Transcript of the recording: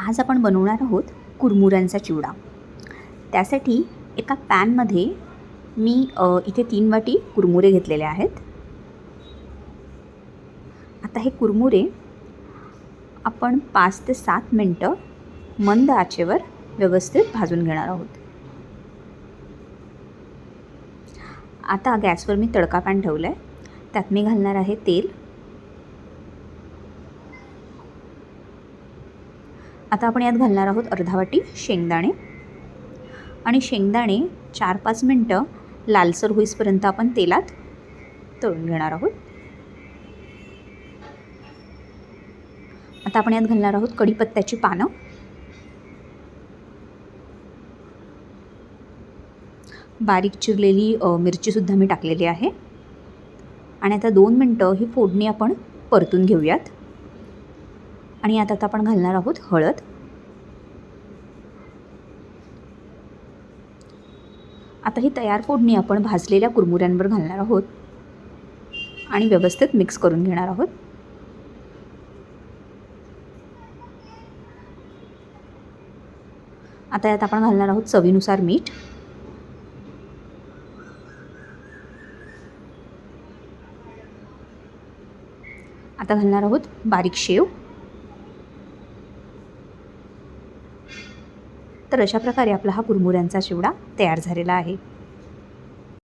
आज आपण बनवणार आहोत कुरमुऱ्यांचा चिवडा. त्यासाठी एका पॅनमध्ये मी इथे तीन वाटी कुरमुरे घेतलेले आहेत. आता हे कुरमुरे आपण पाच ते सात मिनटं मंद आचेवर व्यवस्थित भाजून घेणार आहोत. आता गॅसवर मी तडका पॅन ठेवला आहे त्यात मी घालणार आहे तेल. आता आपण यात घालणार आहोत अर्धा वाटी शेंगदाणे. आणि शेंगदाणे चार पाच मिनटं लालसर होईसपर्यंत आपण तेलात तळून घेणार आहोत. आता आपण यात घालणार आहोत कढीपत्त्याची पानं. बारीक चिरलेली मिरचीसुद्धा मी टाकलेली आहे. आणि आता दोन मिनटं ही फोडणी आपण परतून घेऊयात. आणि यात आता आपण घालणार आहोत हळद. आता ही तयार फोडणी आपण भाजलेल्या कुरमुऱ्यांवर घालणार आहोत. आणि व्यवस्थित मिक्स करून घेणार आहोत. आता यात आपण घालणार आहोत चवीनुसार मीठ. आता घालणार आहोत बारीक शेव. तर अशा प्रकारे आपला हा कुरमुऱ्यांचा शिवडा तयार झालेला आहे.